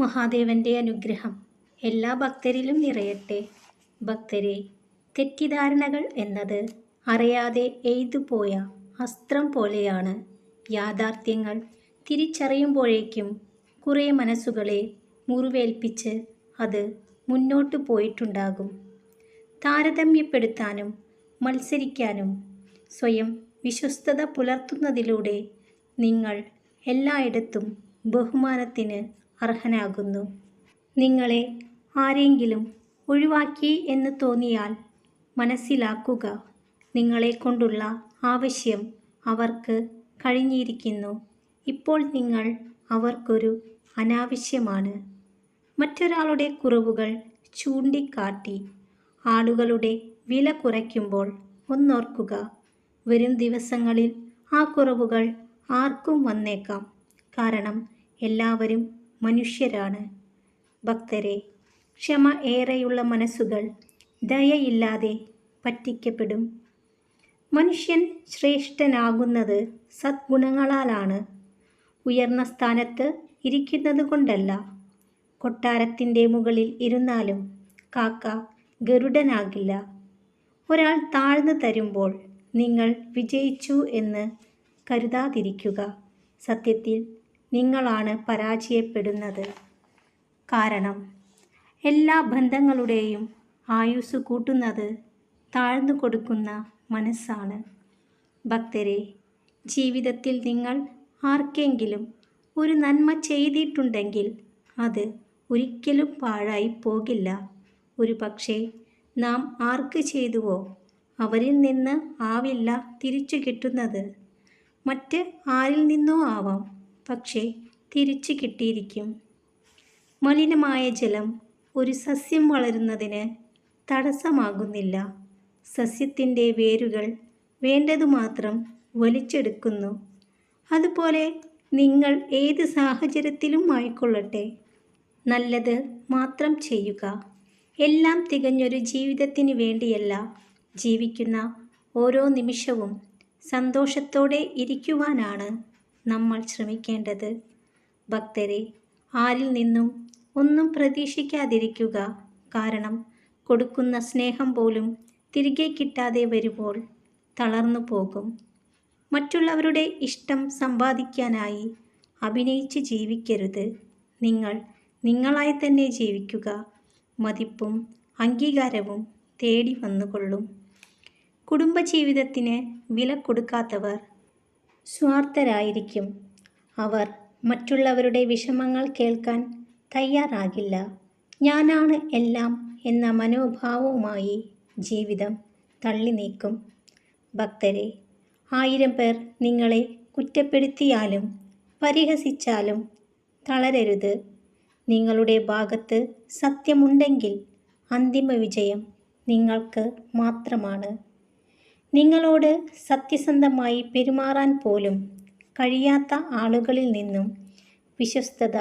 മഹാദേവന്റെ അനുഗ്രഹം എല്ലാ ഭക്തരിലും നിറയട്ടെ. ഭക്തരെ തെറ്റിദ്ധാരണകൾ എന്നത് അറിയാതെ എയ്തുപോയ അസ്ത്രം പോലെയാണ്. യാഥാർത്ഥ്യങ്ങൾ തിരിച്ചറിയുമ്പോഴേക്കും കുറേ മനസ്സുകളെ മുറിവേൽപ്പിച്ച് അത് മുന്നോട്ട് പോയിട്ടുണ്ടാകും. താരതമ്യപ്പെടുത്താനും മത്സരിക്കാനും സ്വയം വിശ്വസ്തത പുലർത്തുന്നതിലൂടെ നിങ്ങൾ എല്ലായിടത്തും ബഹുമാനത്തിന് അർഹനാകുന്നു. നിങ്ങളെ ആരെങ്കിലും ഒഴിവാക്കി എന്ന് തോന്നിയാൽ മനസ്സിലാക്കുക. നിങ്ങളെ കൊണ്ടുള്ള ആവശ്യം അവർക്ക് കഴിഞ്ഞിരിക്കുന്നു. ഇപ്പോൾ നിങ്ങൾ അവർക്കൊരു അനാവശ്യമാണ്. മറ്റൊരാളുടെ കുറവുകൾ ചൂണ്ടിക്കാട്ടി ആളുകളുടെ വില കുറയ്ക്കുമ്പോൾ ഒന്നോർക്കുക. വരും ദിവസങ്ങളിൽ ആ കുറവുകൾ ആർക്കും വന്നേക്കാം. കാരണം എല്ലാവരും മനുഷ്യരാണ്. ഭക്തരെ ക്ഷമ ഏറെയുള്ള മനസ്സുകൾ ദയയില്ലാതെ പറ്റിക്കപ്പെടും. മനുഷ്യൻ ശ്രേഷ്ഠനാകുന്നത് സദ്ഗുണങ്ങളാലാണ്. ഉയർന്ന സ്ഥാനത്ത് ഇരിക്കുന്നത് കൊണ്ടല്ല. കൊട്ടാരത്തിന്റെ മുകളിൽ ഇരുന്നാലും കാക്ക ഗരുഡനാകില്ല. ഒരാൾ താഴ്ന്നു തരുമ്പോൾ നിങ്ങൾ വിജയിച്ചു എന്ന് കരുതാതിരിക്കുക. സത്യത്തിൽ നിങ്ങളാണ് പരാജയപ്പെടുന്നത്. കാരണം എല്ലാ ബന്ധങ്ങളുടെയും ആയുസ് കൂട്ടുന്നത് താഴ്ന്നു കൊടുക്കുന്ന മനസ്സാണ്. ഭക്തരെ ജീവിതത്തിൽ നിങ്ങൾ ആർക്കെങ്കിലും ഒരു നന്മ ചെയ്തിട്ടുണ്ടെങ്കിൽ അത് ഒരിക്കലും പാഴായി പോകില്ല. ഒരു പക്ഷേ നാം ആർക്ക് ചെയ്തുവോ അവരിൽ നിന്ന് ആവില്ല തിരിച്ചു കിട്ടുന്നത്. മറ്റ് ആരിൽ നിന്നോ ആവാം. പക്ഷേ തിരിച്ചു കിട്ടിയിരിക്കും. മലിനമായ ജലം ഒരു സസ്യം വളരുന്നതിന് തടസ്സമാകുന്നില്ല. സസ്യത്തിന്റെ വേരുകൾ വേണ്ടതു മാത്രം വലിച്ചെടുക്കുന്നു. അതുപോലെ നിങ്ങൾ ഏത് സാഹചര്യത്തിലും ആയിക്കൊള്ളട്ടെ. നല്ലത് മാത്രം ചെയ്യുക. എല്ലാം തികഞ്ഞൊരു ജീവിതത്തിന് വേണ്ടിയല്ല. ജീവിക്കുന്ന ഓരോ നിമിഷവും സന്തോഷത്തോടെ ഇരിക്കുവാനാണ്. നമ്മൾ ശ്രമിക്കേണ്ടത്. ഭക്തരെ ആരിൽ നിന്നും ഒന്നും പ്രതീക്ഷിക്കാതിരിക്കുക. കാരണം കൊടുക്കുന്ന സ്നേഹം പോലും തിരികെ കിട്ടാതെ വരുമ്പോൾ തളർന്നു പോകും. മറ്റുള്ളവരുടെ ഇഷ്ടം സമ്പാദിക്കാനായി അഭിനയിച്ച് ജീവിക്കരുത്. നിങ്ങൾ നിങ്ങളായി തന്നെ ജീവിക്കുക. മതിപ്പും അംഗീകാരവും തേടി വന്നുകൊള്ളും. കുടുംബജീവിതത്തിന് വില കൊടുക്കാത്തവർ സ്വാർത്ഥരായിരിക്കും. അവർ മറ്റുള്ളവരുടെ വിഷമങ്ങൾ കേൾക്കാൻ തയ്യാറാകില്ല. ഞാനാണ് എല്ലാം എന്ന മനോഭാവവുമായി ജീവിതം തള്ളി നീക്കും ഭക്തരെ ആയിരം പേർ നിങ്ങളെ കുറ്റപ്പെടുത്തിയാലും പരിഹസിച്ചാലും തളരരുത്. നിങ്ങളുടെ ഭാഗത്ത് സത്യമുണ്ടെങ്കിൽ അന്തിമ വിജയം നിങ്ങൾക്ക് മാത്രമാണ്. നിങ്ങളോട് സത്യസന്ധമായി പെരുമാറാൻ പോലും കഴിയാത്ത ആളുകളിൽ നിന്നും വിശ്വസ്തത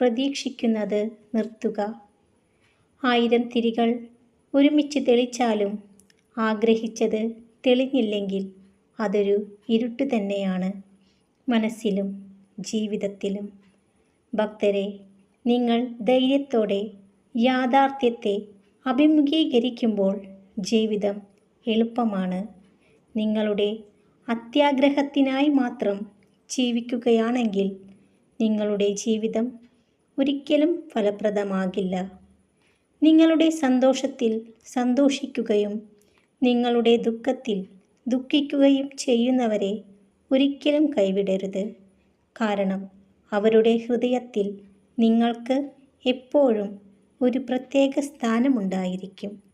പ്രതീക്ഷിക്കുന്നത് നിർത്തുക. ആയിരം തിരികൾ ഒരുമിച്ച് തെളിച്ചാലും ആഗ്രഹിച്ചത് തെളിഞ്ഞില്ലെങ്കിൽ അതൊരു ഇരുട്ട് തന്നെയാണ് മനസ്സിലും ജീവിതത്തിലും. ഭക്തരെ നിങ്ങൾ ധൈര്യത്തോടെ യാഥാർത്ഥ്യത്തെ അഭിമുഖീകരിക്കുമ്പോൾ ജീവിതം എളുപ്പമാണ്. നിങ്ങളുടെ അത്യാഗ്രഹത്തിനായി മാത്രം ജീവിക്കുകയാണെങ്കിൽ നിങ്ങളുടെ ജീവിതം ഒരിക്കലും ഫലപ്രദമാകില്ല. നിങ്ങളുടെ സന്തോഷത്തിൽ സന്തോഷിക്കുകയും നിങ്ങളുടെ ദുഃഖത്തിൽ ദുഃഖിക്കുകയും ചെയ്യുന്നവരെ ഒരിക്കലും കൈവിടരുത്. കാരണം അവരുടെ ഹൃദയത്തിൽ നിങ്ങൾക്ക് എപ്പോഴും ഒരു പ്രത്യേക സ്ഥാനമുണ്ടായിരിക്കും.